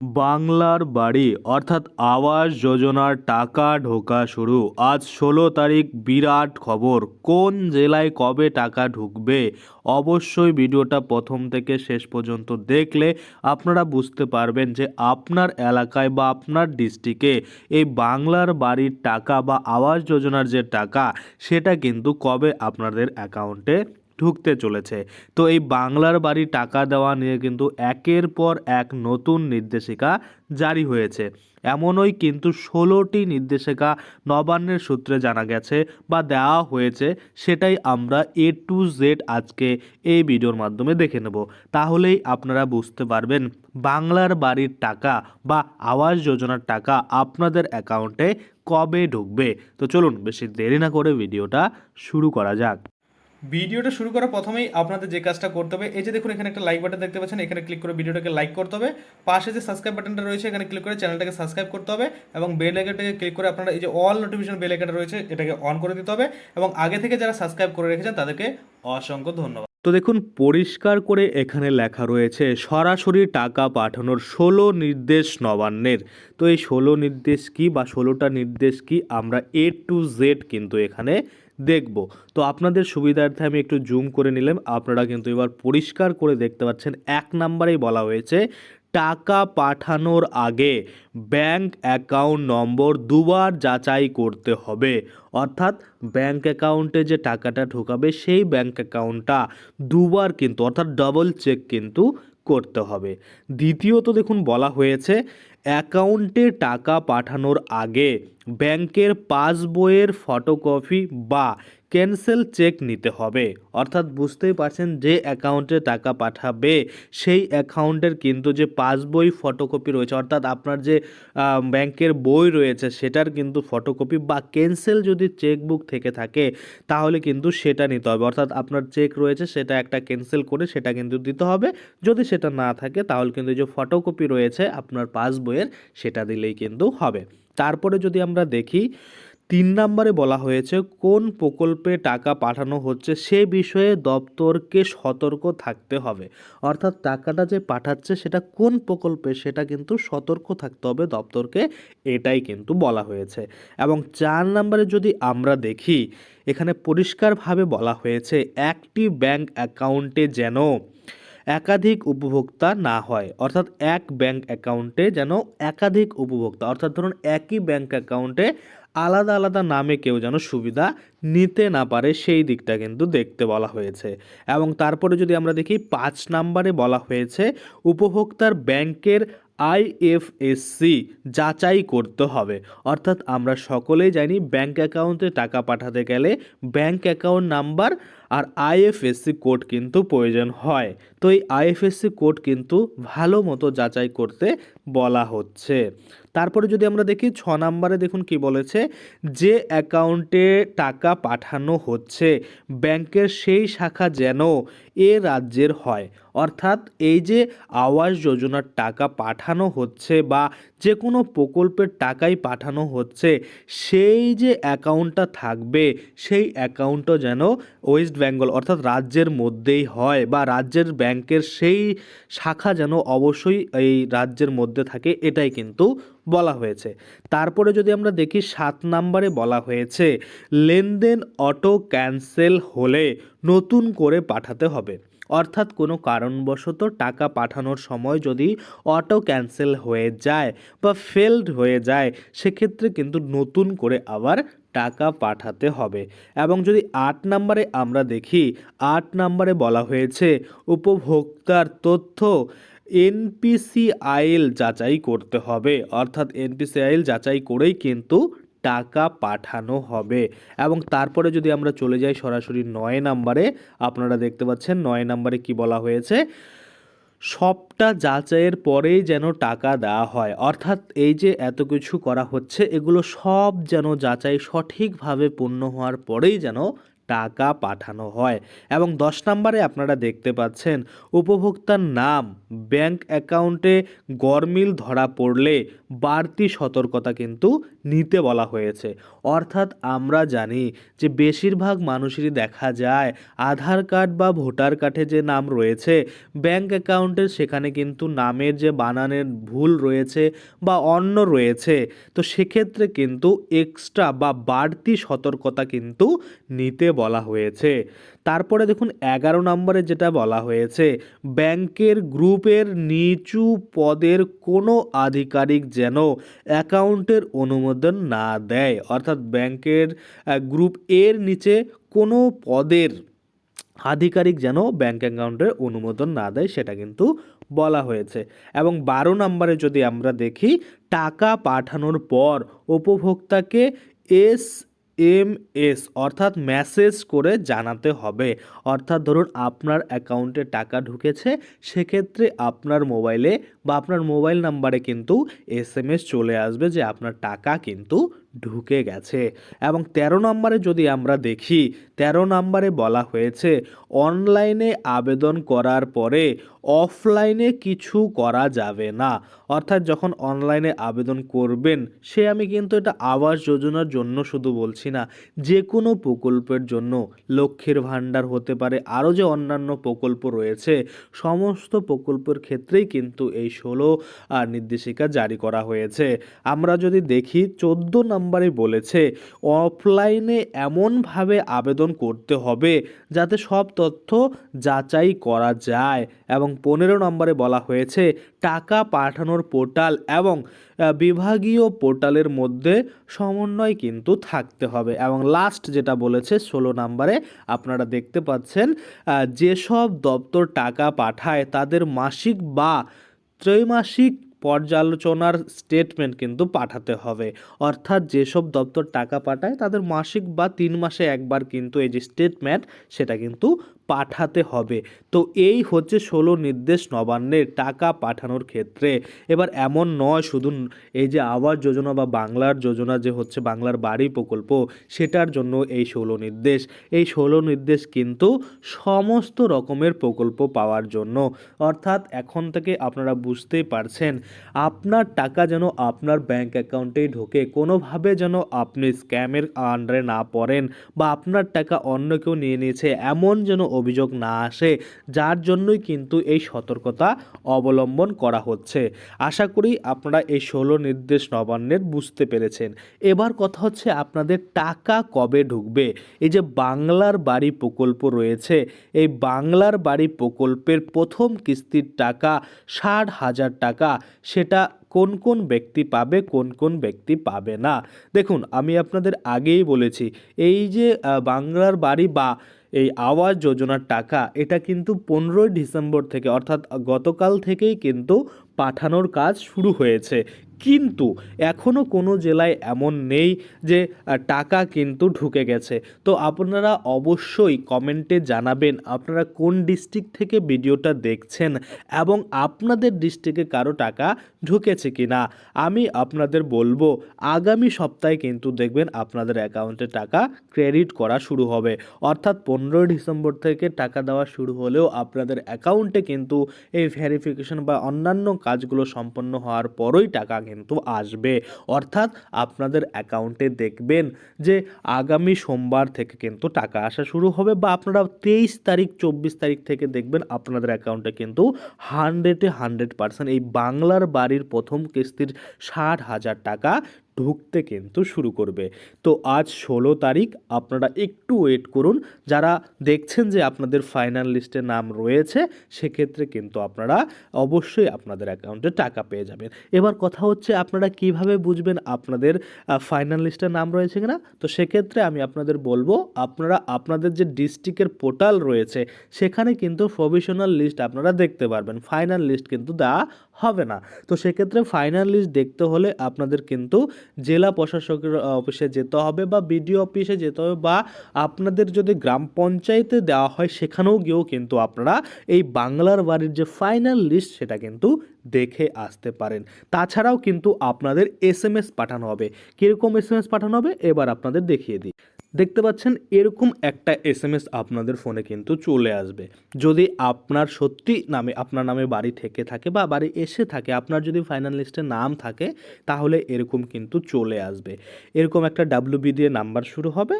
বাংলার বাড়ি, অর্থাৎ আবাস যোজনার টাকা ঢোকা শুরু। আজ ষোলো তারিখ, বিরাট খবর। কোন জেলায় কবে টাকা ঢুকবে? অবশ্যই ভিডিওটা প্রথম থেকে শেষ পর্যন্ত দেখলে আপনারা বুঝতে পারবেন যে আপনার এলাকায় বা আপনার ডিস্ট্রিক্টে এই বাংলার বাড়ির টাকা বা আবাস যোজনার যে টাকা, সেটা কিন্তু কবে আপনাদের অ্যাকাউন্টে ঢুকতে চলেছে। তো এই বাংলার বাড়ি টাকা দেওয়া নিয়ে কিন্তু একের পর এক নতুন নির্দেশিকা জারি হয়েছে। এমনই কিন্তু ষোলোটি নির্দেশিকা নবান্নের সূত্রে জানা গেছে বা দেওয়া হয়েছে, সেটাই আমরা এ টু জেড আজকে এই ভিডিওর মাধ্যমে দেখে নেব। তাহলেই আপনারা বুঝতে পারবেন, বাংলার বাড়ির টাকা বা আবাস যোজনার টাকা আপনাদের অ্যাকাউন্টে কবে ঢুকবে। তো চলুন বেশি দেরি না করে ভিডিওটা শুরু করা যাক। ভিডিওটা শুরু করার প্রথমেই আপনাদের যে কাজটা করতে হবে, এই যে দেখুন এখানে একটা লাইক বাটন দেখতে পাচ্ছেন, এখানে ক্লিক করে ভিডিওটাকে লাইক করতে হবে। পাশে যে সাবস্ক্রাইব বাটনটা রয়েছে, এখানে ক্লিক করে চ্যানেলটাকে সাবস্ক্রাইব করতে হবে এবং বেল আইকনটাকে ক্লিক করে আপনারা এই যে অল নোটিফিকেশন বেল আইকনটা রয়েছে, এটাকে অন করে দিতে হবে এবং আগে থেকে যারা সাবস্ক্রাইব করে রেখেছেন, তাদেরকে অসংখ্য ধন্যবাদ। তো দেখুন, পরিষ্কার করে এখানে লেখা রয়েছে, সরাসরি টাকা পাঠানোর ষোলো নির্দেশ নবান্নের। তো এই ষোলো নির্দেশ কি বা ষোলোটা নির্দেশ কি আমরা এ টু জেড কিন্তু এখানে দেখব। তো আপনাদের সুবিধার্থে আমি একটু জুম করে নিলাম। আপনারা কিন্তু এবার পরিষ্কার করে দেখতে পাচ্ছেন, এক নম্বরেই বলা হয়েছে, টাকা পাঠানোর আগে ব্যাংক অ্যাকাউন্ট নম্বর দুবার যাচাই করতে হবে। অর্থাৎ ব্যাংক অ্যাকাউন্টে যে টাকাটা ঢোকাবে, সেই ব্যাংক অ্যাকাউন্টটা দুবার কিন্তু, অর্থাৎ ডবল চেক কিন্তু করতে হবে। দ্বিতীয়ত দেখুন বলা হয়েছে অ্যাকাউন্টে টাকা পাঠানোর আগে ব্যাংকের পাসবইয়ের ফটোকপি বা ক্যান্সেল চেক নিতে হবে। অর্থাৎ বুঝতেই পারছেন যে অ্যাকাউন্টে টাকা পাঠাবে, সেই অ্যাকাউন্টের কিন্তু যে পাসবই ফটোকপি রয়েছে, অর্থাৎ আপনার যে ব্যাংকের বই রয়েছে, সেটার কিন্তু ফটোকপি বা ক্যান্সেল যদি চেকবুক থেকে থাকে, তাহলে কিন্তু সেটা নিতে হবে। অর্থাৎ আপনার চেক রয়েছে, সেটা একটা ক্যান্সেল করে সেটা কিন্তু দিতে হবে। যদি সেটা না থাকে, তাহলে কিন্তু যে ফটোকপি রয়েছে, আপনার পাসবইয়ের, সেটা দিলেই কিন্তু হবে। তারপরে যদি আমরা দেখি তিন নম্বরে বলা হয়েছে, কোন প্রকল্পে টাকা পাঠানো হচ্ছে সে বিষয়ে দপ্তরকে সতর্ক থাকতে হবে। অর্থাৎ টাকাটা যে পাঠাচ্ছে সেটা কোন প্রকল্পে সেটা কিন্তু সতর্ক থাকতে হবে দপ্তরকে, এটাই কিন্তু বলা হয়েছে। এবং চার নম্বরে যদি আমরা দেখি, এখানে পরিষ্কারভাবে বলা হয়েছে একটি ব্যাংক অ্যাকাউন্টে যেন একাধিক উপভোক্তা না হয়। অর্থাৎ এক ব্যাংক অ্যাকাউন্টে যেন একাধিক উপভোক্তা, অর্থাৎ ধরুন একই ব্যাংক অ্যাকাউন্টে আলাদা আলাদা নামে কেউ যেন সুবিধা নিতে না পারে, সেই দিকটা কিন্তু দেখতে বলা হয়েছে। এবং তারপরে যদি আমরা দেখি, পাঁচ নাম্বারে বলা হয়েছে, উপভোক্তার ব্যাংকের আইএফএসসি যাচাই করতে হবে। অর্থাৎ আমরা সকলেই জানি, ব্যাংক অ্যাকাউন্টে টাকা পাঠাতে গেলে ব্যাংক অ্যাকাউন্ট নাম্বার আর আইএফএসসি কোড কিন্তু প্রয়োজন হয়। তো এই আইএফএসসি কোড কিন্তু ভালো মতো যাচাই করতে বলা হচ্ছে। তারপরে যদি আমরা দেখি, ছ নম্বরে দেখুন কি বলেছে, যে অ্যাকাউন্টে টাকা পাঠানো হচ্ছে, ব্যাংকের সেই শাখা যেন এ রাজ্যের হয়। অর্থাৎ এই যে আবাস যোজনার টাকা পাঠানো হচ্ছে বা যে কোনো প্রকল্পের টাকাই পাঠানো হচ্ছে, সেই যে অ্যাকাউন্টটা থাকবে, সেই অ্যাকাউন্টও যেন ওয়েস্ট বেঙ্গল অর্থাৎ রাজ্যের মধ্যেই হয় বা রাজ্যের ব্যাংকের সেই শাখা যেন অবশ্যই এই রাজ্যের মধ্যে থাকে, এটাই কিন্তু বলা হয়েছে। তারপরে যদি আমরা দেখি, সাত নাম্বারে বলা হয়েছে, লেনদেন অটো ক্যান্সেল হলে নতুন করে পাঠাতে হবে। অর্থাৎ কোনো কারণবশত টাকা পাঠানোর সময় যদি অটো ক্যান্সেল হয়ে যায় বা ফেলড হয়ে যায়, সেক্ষেত্রে কিন্তু নতুন করে আবার টাকা পাঠাতে হবে। এবং যদি আট নম্বরে আমরা দেখি, আট নম্বরে বলা হয়েছে, উপভোক্তার তথ্য এনপিসিআইএল যাচাই করতে হবে। অর্থাৎ এনপিসিআইএল যাচাই করেই কিন্তু টাকা পাঠানো হবে। এবং তারপরে যদি আমরা চলে যাই সরাসরি নয় নাম্বারে, আপনারা দেখতে পাচ্ছেন নয় নাম্বারে কি বলা হয়েছে? সবটা যাচাইয়ের পরেই যেন টাকা দেওয়া হয়। অর্থাৎ এই যে এত কিছু করা হচ্ছে, এগুলো সব যেন যাচাই সঠিকভাবে পূর্ণ হওয়ার পরেই যেন টাকা পাঠানো হয়। এবং দশ নম্বরে আপনারা দেখতে পাচ্ছেন, উপভোক্তার নাম, ব্যাংক অ্যাকাউন্টে গরমিল ধরা পড়লে বাড়তি সতর্কতা কিন্তু নিতে বলা হয়েছে। অর্থাৎ আমরা জানি যে বেশিরভাগ মানুষেরই দেখা যায়, আধার কার্ড বা ভোটার কার্ডে যে নাম রয়েছে, ব্যাংক অ্যাকাউন্টের সেখানে কিন্তু নামের যে বানানের ভুল রয়েছে বা অন্য রয়েছে, তো সেক্ষেত্রে কিন্তু এক্সট্রা বা বাড়তি সতর্কতা কিন্তু নিতে বলা হয়েছে। তারপরে দেখুন, এগারো নম্বরে যেটা বলা হয়েছে, ব্যাংকের গ্রুপের নিচু পদের কোনো আধিকারিক যেন অ্যাকাউন্টের অনুমোদন না দেয়। অর্থাৎ ব্যাংকের গ্রুপ এর নিচে কোনো পদের আধিকারিক যেন ব্যাঙ্ক অ্যাকাউন্টের অনুমোদন না দেয়, সেটা কিন্তু বলা হয়েছে। এবং বারো নম্বরে যদি আমরা দেখি, টাকা পাঠানোর পর উপভোক্তাকে এস এম এস অর্থাৎ মেসেজ করে জানাতে হবে। অর্থাৎ ধরুন আপনার অ্যাকাউন্টে টাকা ঢুকেছে, সেক্ষেত্রে আপনার মোবাইলে বা আপনার মোবাইল নাম্বারে কিন্তু এস এম এস চলে আসবে যে আপনার টাকা কিন্তু ঢুকে গেছে এবং তেরো নম্বরে যদি আমরা দেখি, তেরো নম্বরে বলা হয়েছে, অনলাইনে আবেদন করার পরে অফলাইনে কিছু করা যাবে না। অর্থাৎ যখন অনলাইনে আবেদন করবেন, সে আমি কিন্তু এটা আবাস যোজনার জন্য শুধু বলছি না যে কোনো প্রকল্পের জন্য। লক্ষ্মীর ভাণ্ডার হতে পারে, আরও যে অন্যান্য প্রকল্প রয়েছে, সমস্ত প্রকল্পের ক্ষেত্রেই কিন্তু এই ষোলো নির্দেশিকা জারি করা হয়েছে। আমরা যদি দেখি, চোদ্দ নম্বরে বলেছে, অফলাইনে এমনভাবে আবেদন করতে হবে যাতে সব তথ্য যাচাই করা যায়। এবং পনেরো নম্বরে বলা হয়েছে, টাকা পাঠানোর পোর্টাল এবং বিভাগীয় পোর্টালের মধ্যে সমন্বয় কিন্তু থাকতে হবে। এবং লাস্ট যেটা বলেছে, ষোলো নম্বরে আপনারা দেখতে পাচ্ছেন যেসব দপ্তর টাকা পাঠায় তাদের মাসিক বা ত্রৈমাসিক পর্যালোচনার স্টেটমেন্ট কিন্তু পাঠাতে হবে। অর্থাৎ যেসব দপ্তর টাকা পাঠায়, তাদের মাসিক বা তিন মাসে একবার কিন্তু এই যে স্টেটমেন্ট সেটা কিন্তু পাঠাতে হবে। তো এই হচ্ছে ষোলো নির্দেশ নবান্নের টাকা পাঠানোর ক্ষেত্রে। এবার এমন নয় শুধু এই যে আবাস যোজনা বা বাংলার যোজনা যে হচ্ছে বাংলার বাড়ি প্রকল্প, সেটার জন্য এই ষোলো নির্দেশ। এই ষোলো নির্দেশ কিন্তু সমস্ত রকমের প্রকল্প পাওয়ার জন্য। অর্থাৎ এখন থেকে আপনারা বুঝতেই পারছেন, আপনার টাকা যেন আপনার ব্যাংক অ্যাকাউন্টেই ঢোকে, কোনোভাবে যেন আপনি স্ক্যামের আন্ডারে না পড়েন বা আপনার টাকা অন্য কেউ নিয়ে নিয়েছে, এমন যেন অভিযোগ না আসে, যার জন্যই কিন্তু এই সতর্কতা অবলম্বন করা হচ্ছে। আশা করি আপনারা এই ষোলো নির্দেশ নবান্নের বুঝতে পেরেছেন। এবার কথা হচ্ছে আপনাদের টাকা কবে ঢুকবে? এই যে বাংলার বাড়ি প্রকল্প রয়েছে, এই বাংলার বাড়ি প্রকল্পের প্রথম কিস্তির টাকা ষাট হাজার টাকা, সেটা কোন কোন ব্যক্তি পাবে, কোন কোন ব্যক্তি পাবে না? দেখুন, আমি আপনাদের আগেই বলেছি, এই যে বাংলার বাড়ি বা এই আওয়াজ যোজনার টাকা, এটা কিন্তু পনেরোই ডিসেম্বর থেকে, অর্থাৎ গতকাল থেকেই কিন্তু পাঠানোর কাজ শুরু হয়েছে। কিন্তু এখনও কোনো জেলায় এমন নেই যে টাকা কিন্তু ঢুকে গেছে। তো আপনারা অবশ্যই কমেন্টে জানাবেন আপনারা কোন ডিস্ট্রিক্ট থেকে ভিডিওটা দেখছেন এবং আপনাদের ডিস্ট্রিক্টে কারও টাকা ঢুকেছে কি না আমি আপনাদের বলব, আগামী সপ্তাহে কিন্তু দেখবেন আপনাদের অ্যাকাউন্টে টাকা ক্রেডিট করা শুরু হবে। অর্থাৎ পনেরোই ডিসেম্বর থেকে টাকা দেওয়া শুরু হলেও আপনাদের অ্যাকাউন্টে কিন্তু এই ভেরিফিকেশন বা অন্যান্য কাজগুলো সম্পন্ন হওয়ার পরই টাকা কিন্তু আসবে। অর্থাৎ আপনাদের অ্যাকাউন্টে দেখবেন যে আগামী সোমবার থেকে কিন্তু টাকা আসা শুরু হবে বা আপনারা তেইশ তারিখ, চব্বিশ তারিখ থেকে দেখবেন আপনাদের অ্যাকাউন্টে কিন্তু হান্ড্রেডে হান্ড্রেড পার্সেন্ট এই বাংলার বাড়ির প্রথম কিস্তির ষাট হাজার টাকা ঢুকতে কিন্তু শুরু করবে। তো আজ ষোলো তারিখ, আপনারা একটু ওয়েট করুন। যারা দেখছেন যে আপনাদের ফাইনাল লিস্টে নাম রয়েছে, সেক্ষেত্রে কিন্তু আপনারা অবশ্যই আপনাদের অ্যাকাউন্টে টাকা পেয়ে যাবেন। এবার কথা হচ্ছে, আপনারা কীভাবে বুঝবেন আপনাদের ফাইনাল লিস্টে নাম রয়েছে কিনা? তো সেক্ষেত্রে আমি আপনাদের বলব, আপনারা আপনাদের যে ডিস্ট্রিক্টের পোর্টাল রয়েছে, সেখানে কিন্তু প্রভিশনাল লিস্ট আপনারা দেখতে পারবেন। ফাইনাল লিস্ট কিন্তু দেওয়া হবে না। তো সেক্ষেত্রে ফাইনাল লিস্ট দেখতে হলে আপনাদের কিন্তু জেলা প্রশাসকের অফিসে যেতে হবে বা বিডিও অফিসে যেতে হবে বা আপনাদের যদি গ্রাম পঞ্চায়েতে দেওয়া হয় সেখানেও গিয়েও কিন্তু আপনারা এই বাংলার বাড়ির যে ফাইনাল লিস্ট সেটা কিন্তু দেখে আসতে পারেন। তাছাড়াও কিন্তু আপনাদের এস এম এস পাঠানো হবে। কীরকম এস এম এস পাঠানো হবে? এবার আপনাদের দেখিয়ে দিই। দেখতে পাচ্ছেন, এরকম একটা এস এম এস আপনাদের ফোনে কিন্তু চলে আসবে। যদি আপনার সত্যি নামে, আপনার নামে বাড়ি থেকে থাকে বা বাড়ি এসে থাকে, আপনার যদি ফাইনাল লিস্টে নাম থাকে, তাহলে এরকম কিন্তু চলে আসবে। এরকম একটা ডাব্লিউবি দিয়ে নাম্বার শুরু হবে।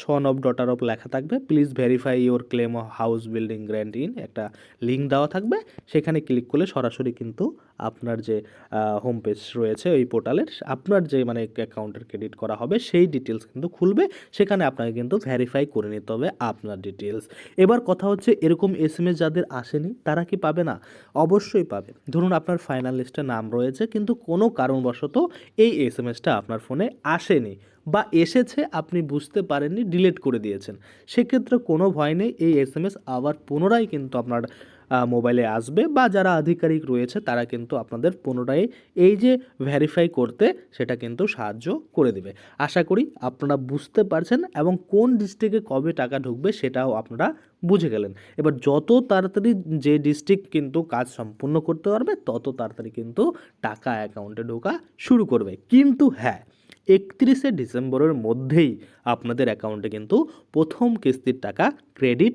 সন অফ ডটার অফ লেখা থাকবে। Please verify your claim house building grant in একটা লিঙ্ক দেওয়া থাকবে। সেখানে ক্লিক করলে সরাসরি কিন্তু আপনার যে হোম পেজ রয়েছে ওই পোর্টালের আপনার যে মানে অ্যাকাউন্টের ক্রেডিট করা হবে, সেই ডিটেলস কিন্তু খুলবে। সেখানে আপনাকে কিন্তু ভেরিফাই করে নিতে হবে আপনার ডিটেলস এবার কথা হচ্ছে, এরকম এস এম এস যাদের আসেনি, তারা কি পাবে না? অবশ্যই পাবে। ধরুন আপনার ফাইনাল লিস্টে নাম রয়েছে, কিন্তু কোনো কারণবশত এই এস এম এসটা আপনার ফোনে আসেনি। বা এসেছে আপনি বুঝতে পারেননি ডিলিট করে দিয়েছেন। সেক্ষেত্রে কোনো ভয় নেই, এই এস এম এস আবার পুনরায় কিন্তু আপনার মোবাইলে আসবে বা যারা আধিকারিক রয়েছে তারা কিন্তু আপনাদের পুনরায় এই যে ভ্যারিফাই করতে সেটা কিন্তু সাহায্য করে দেবে। আশা করি আপনারা বুঝতে পারছেন এবং কোন ডিস্ট্রিক্টে কবে টাকা ঢুকবে সেটাও আপনারা বুঝে গেলেন। এবার যত তাড়াতাড়ি যে ডিস্ট্রিক্ট কিন্তু কাজ সম্পূর্ণ করতে পারবে, তত তাড়াতাড়ি কিন্তু টাকা অ্যাকাউন্টে ঢোকা শুরু করবে। কিন্তু হ্যাঁ একত্রিশে ডিসেম্বরের মধ্যেই আপনাদের অ্যাকাউন্টে কিন্তু প্রথম কিস্তির টাকা ক্রেডিট